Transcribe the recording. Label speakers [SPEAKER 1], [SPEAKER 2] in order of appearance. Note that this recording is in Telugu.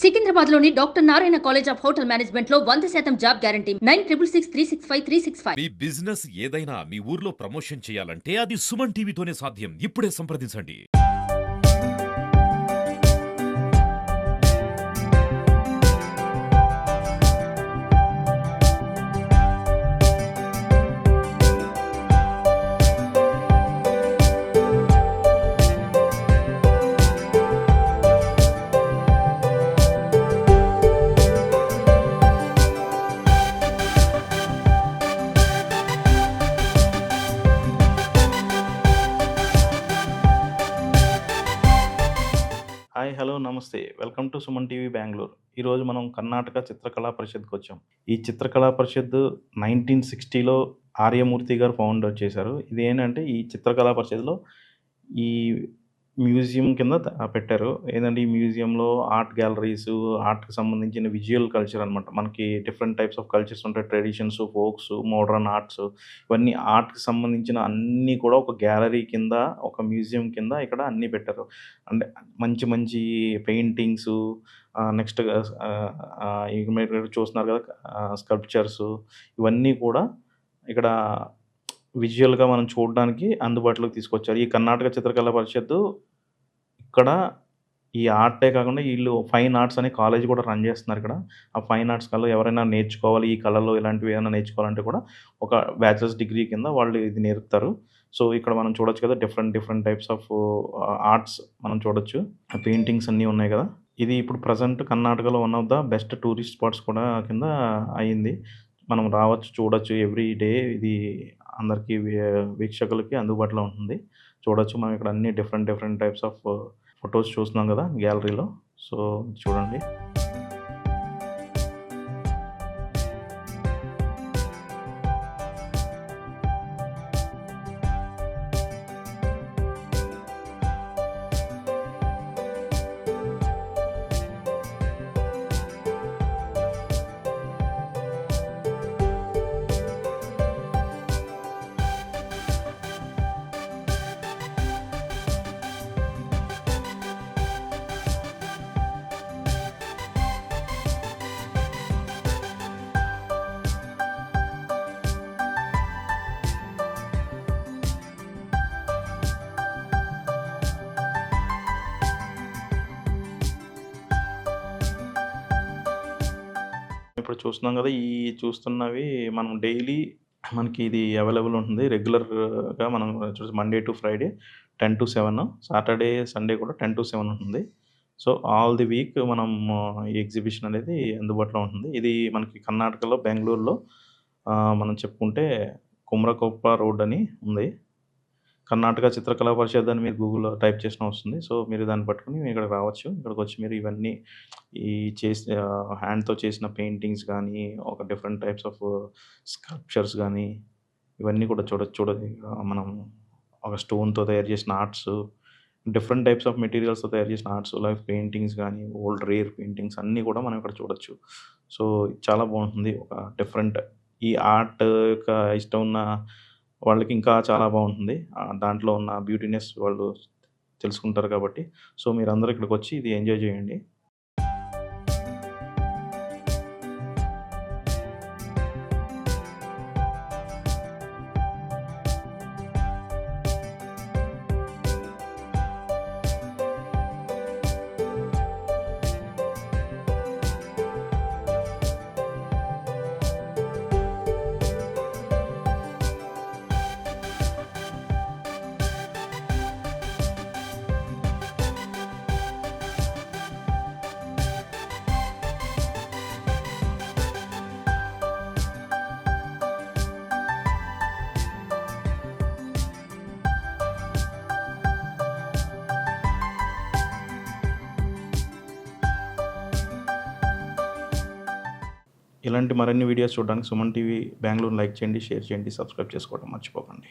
[SPEAKER 1] సికింద్రాబాద్లోని doctor Narayana college of hotel మేనేజ్మెంట్లో వంద శాతం job guarantee. Nine triple six three six five three six five.
[SPEAKER 2] మీ బిజినెస్ ఏదైనా మీ ఊర్లో ప్రమోషన్ చేయాలంటే అది సుమన్ టీవీతోనే సాధ్యం. ఇప్పుడే సంప్రదించండి.
[SPEAKER 3] నమస్తే. Welcome to Suman TV Bengaluru. ఈరోజు మనం కర్ణాటక చిత్రకళా పరిషత్కి వచ్చాం. ఈ చిత్రకళా పరిషత్ నైన్టీన్ సిక్స్టీలో ఆర్యమూర్తి గారు ఫౌండర్ చేశారు. ఇది ఏంటంటే ఈ చిత్రకళా పరిషత్లో ఈ మ్యూజియం కింద పెట్టారు. ఏంటంటే ఈ మ్యూజియంలో ఆర్ట్ గ్యాలరీస్ ఆర్ట్కి సంబంధించిన విజువల్ కల్చర్ అనమాట మనకి డిఫరెంట్ టైప్స్ ఆఫ్ కల్చర్స్ ఉంటాయి. ట్రెడిషన్స్ ఫోక్స్ మోడర్న్ ఆర్ట్స్ ఇవన్నీ ఆర్ట్కి సంబంధించిన అన్నీ కూడా ఒక గ్యాలరీ కింద ఒక మ్యూజియం కింద ఇక్కడ అన్నీ పెట్టారు. అంటే మంచి మంచి పెయింటింగ్స్ నెక్స్ట్ చూస్తున్నారు కదా స్కల్ప్చర్స్ ఇవన్నీ కూడా ఇక్కడ విజువల్గా మనం చూడడానికి అందుబాటులోకి తీసుకొచ్చారు. ఈ కర్ణాటక చిత్రకళా పరిషత్తు ఇక్కడ ఈ ఆర్టే కాకుండా వీళ్ళు ఫైన్ ఆర్ట్స్ అనే కాలేజ్ కూడా రన్ చేస్తున్నారు ఇక్కడ. ఆ ఫైన్ ఆర్ట్స్ కళ ఎవరైనా నేర్చుకోవాలి ఈ కళలో ఇలాంటివి ఏమైనా నేర్చుకోవాలంటే కూడా ఒక బ్యాచిలర్స్ డిగ్రీ కింద వాళ్ళు ఇది నేర్పుతారు. సో ఇక్కడ మనం చూడొచ్చు కదా different different types of arts మనం చూడొచ్చు. పెయింటింగ్స్ అన్నీ ఉన్నాయి కదా. ఇది ఇప్పుడు ప్రజెంట్ కర్ణాటకలో one of the best tourist spots కూడా కింద అయింది. మనం రావచ్చు చూడొచ్చు. ఎవ్రీ డే ఇది అందరికీ వీక్షకులకి అందుబాటులో ఉంటుంది. చూడొచ్చు. మనం ఇక్కడ అన్ని different different types of photos చూస్తున్నాం కదా గ్యాలరీలో. సో చూడండి. ఇప్పుడు చూస్తున్నాం కదా ఈ చూస్తున్నవి మనం డైలీ మనకి ఇది అవైలబుల్ ఉంటుంది. రెగ్యులర్గా మనం చూసి Monday to Friday ten to seven Saturday Sunday కూడా టెన్ టు సెవెన్ ఉంటుంది. సో ఆల్ ది వీక్ మనం ఈ ఎగ్జిబిషన్ అనేది అందుబాటులో ఉంటుంది. ఇది మనకి కర్ణాటకలో బెంగళూరులో మనం చెప్పుకుంటే కుమ్రకొప్ప రోడ్ అని ఉంది. కర్ణాటక చిత్రకళా పరిషత్ అని మీరు గూగుల్లో టైప్ చేసిన వస్తుంది. సో మీరు దాన్ని పట్టుకుని ఇక్కడ రావచ్చు. ఇక్కడికి వచ్చి మీరు ఇవన్నీ ఈ చేసి హ్యాండ్తో చేసిన పెయింటింగ్స్ కానీ ఒక డిఫరెంట్ టైప్స్ ఆఫ్ స్కల్ప్చర్స్ కానీ ఇవన్నీ కూడా చూడొచ్చు చూడ మనం ఒక స్టోన్తో తయారు చేసిన ఆర్ట్స్ డిఫరెంట్ టైప్స్ ఆఫ్ మెటీరియల్స్తో తయారు చేసిన ఆర్ట్స్ లైక్ పెయింటింగ్స్ కానీ ఓల్డ్ రేర్ పెయింటింగ్స్ అన్నీ కూడా మనం ఇక్కడ చూడొచ్చు. సో చాలా బాగుంటుంది. ఒక డిఫరెంట్ ఈ ఆర్ట్ యొక్క ఇష్టం ఉన్న వాళ్ళకి ఇంకా చాలా బాగుంటుంది. దాంట్లో ఉన్న బ్యూటీనెస్ వాళ్ళు తెలుసుకుంటారు కాబట్టి. సో మీరు అందరూ ఇక్కడికి వచ్చి ఇది ఎంజాయ్ చేయండి. ఇలాంటి మరిన్ని వీడియోస్ చూడడానికి సుమన్ టీవీ బెంగళూరు లైక్ చేయండి షేర్ చేయండి సబ్స్క్రైబ్ చేసుకోవడం మర్చిపోకండి.